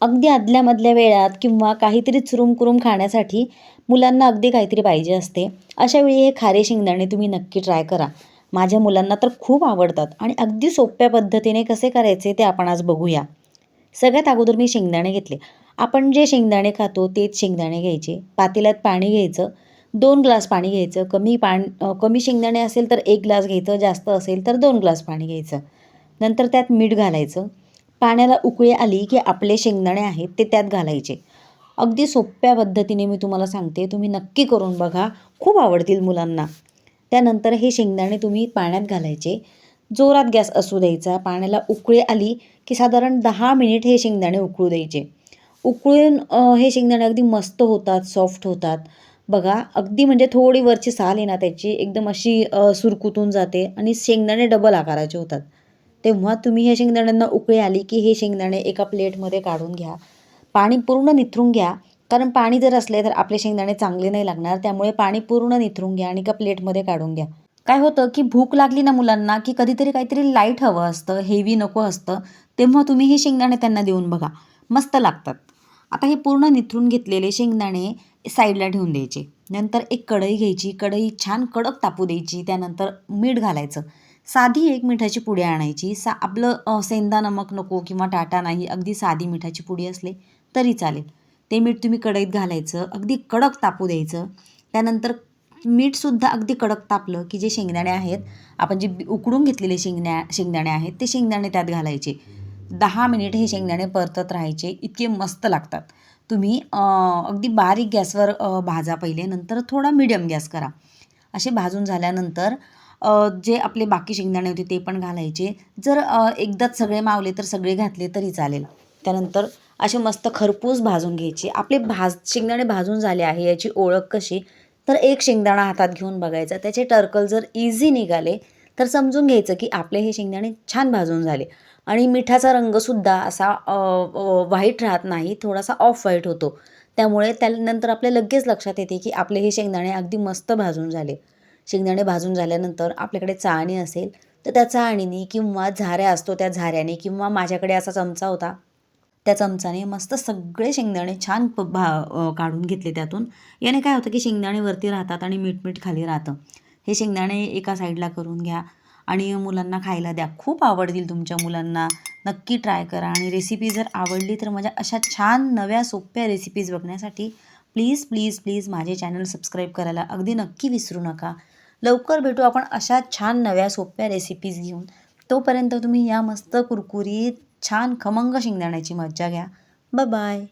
अगदी आदल्यामधल्या वेळात किंवा काहीतरी चुरून कुरून खाण्यासाठी मुलांना अगदी काहीतरी पाहिजे असते. अशावेळी हे खारे शेंगदाणे तुम्ही नक्की ट्राय करा. माझ्या मुलांना तर खूप आवडतात आणि अगदी सोप्या पद्धतीने कसे करायचे ते आपण आज बघूया. सगळ्यात अगोदर मी शेंगदाणे घेतले. आपण जे शेंगदाणे खातो तेच शेंगदाणे घ्यायचे. पातेल्यात पाणी घ्यायचं. दोन ग्लास पाणी घ्यायचं. कमी पाण कमी शेंगदाणे असेल तर एक ग्लास घ्यायचं. जास्त असेल तर दोन ग्लास पाणी घ्यायचं. नंतर त्यात मीठ घालायचं. पाण्याला उकळी आली की आपले शेंगदाणे आहेत ते त्यात घालायचे. अगदी सोप्या पद्धतीने मी तुम्हाला सांगते तुम्ही नक्की करून बघा. खूप आवडतील मुलांना. त्यानंतर हे शेंगदाणे तुम्ही पाण्यात घालायचे. जोरात गॅस असू द्यायचा. पाण्याला उकळी आली की साधारण दहा मिनिट हे शेंगदाणे उकळू द्यायचे. उकळून हे शेंगदाणे अगदी मस्त होतात सॉफ्ट होतात. बघा अगदी म्हणजे थोडी वरची साल आहे ना त्याची एकदम अशी सुरकुतून जाते आणि शेंगदाणे डबल आकाराचे होतात. तेव्हा तुम्ही हे शेंगदाण्यांना उकळी आली की हे शेंगदाणे एका प्लेटमध्ये काढून घ्या. पाणी पूर्ण निथरून घ्या. कारण पाणी जर असले तर आपले शेंगदाणे चांगले नाही लागणार. त्यामुळे पाणी पूर्ण निथरून घ्या आणि एका प्लेटमध्ये काढून घ्या. काय होतं की भूक लागली ना मुलांना की कधीतरी काहीतरी लाइट हवं असतं हेवी नको असतं तेव्हा तुम्ही हे शेंगदाणे त्यांना देऊन बघा. मस्त लागतात. आता हे पूर्ण निथरून घेतलेले शेंगदाणे साईडला ठेवून द्यायचे. नंतर एक कढई घ्यायची. कढई छान कडक तापू द्यायची. त्यानंतर मीठ घालायचं. साधी एक मिठाची पुडी आणायची. सा आपलं सेंदा नमक नको किंवा टाटा नाही अगदी साधी मिठाची पुडी असले तरी चालेल. ते मीठ तुम्ही कढईत घालायचं अगदी कडक तापू द्यायचं. त्यानंतर मीठसुद्धा अगदी कडक तापलं की जे शेंगदाणे आहेत आपण जे उकडून घेतलेले शेंगण्या शेंगदाणे आहेत ते शेंगदाणे त्यात घालायचे. दहा मिनिट हे शेंगदाणे परतत राहायचे इतके मस्त लागतात. तुम्ही अगदी बारीक गॅसवर भाजा पहिले नंतर थोडा मिडियम गॅस करा. असे भाजून झाल्यानंतर जे आपले बाकी शेंगदाणे होते ते पण घालायचे. जर एकदाच सगळे मावले तर सगळे घातले तरी चालेल. त्यानंतर असे मस्त खरपूस भाजून घ्यायचे. आपले भाज शेंगदाणे भाजून झाले आहे याची ओळख कशी? तर एक शेंगदाणा हातात घेऊन बघायचा. त्याचे टर्कल जर इझी निघाले तर समजून घ्यायचं की आपले हे शेंगदाणे छान भाजून झाले. आणि मिठाचा रंगसुद्धा असा व्हाईट राहत नाही थोडासा ऑफ व्हाईट होतो. त्यामुळे त्यानंतर आपल्या लगेच लक्षात येते की आपले हे शेंगदाणे अगदी मस्त भाजून झाले. शेंगदाणे भाजून झाल्यानंतर आपल्याकडे चाळणी असेल तर त्या चाळणीने किंवा झाऱ्या असतो त्या झाऱ्याने किंवा माझ्याकडे असा चमचा होता त्या चमचाने मस्त सगळे शेंगदाणे छान प भा काढून घेतले त्यातून. याने काय होतं की शेंगदाणे वरती राहतात आणि मीठ मीठ खाली राहतं. हे शेंगदाणे एका साईडला करून घ्या आणि मुलांना खायला द्या. खूप आवडतील तुमच्या मुलांना. नक्की ट्राय करा आणि रेसिपी जर आवडली तर माझ्या अशा छान नव्या सोप्या रेसिपीज बघण्यासाठी प्लीज प्लीज प्लीज माझे चॅनल सबस्क्राईब करायला अगदी नक्की विसरू नका. लवकर भेटू. आपण अशा छान नव्या सोप्या रेसिपीज घेऊन. तोपर्यंत तुम्ही या मस्त कुरकुरीत छान खमंग शेंगदाण्याची मज्जा घ्या. बाय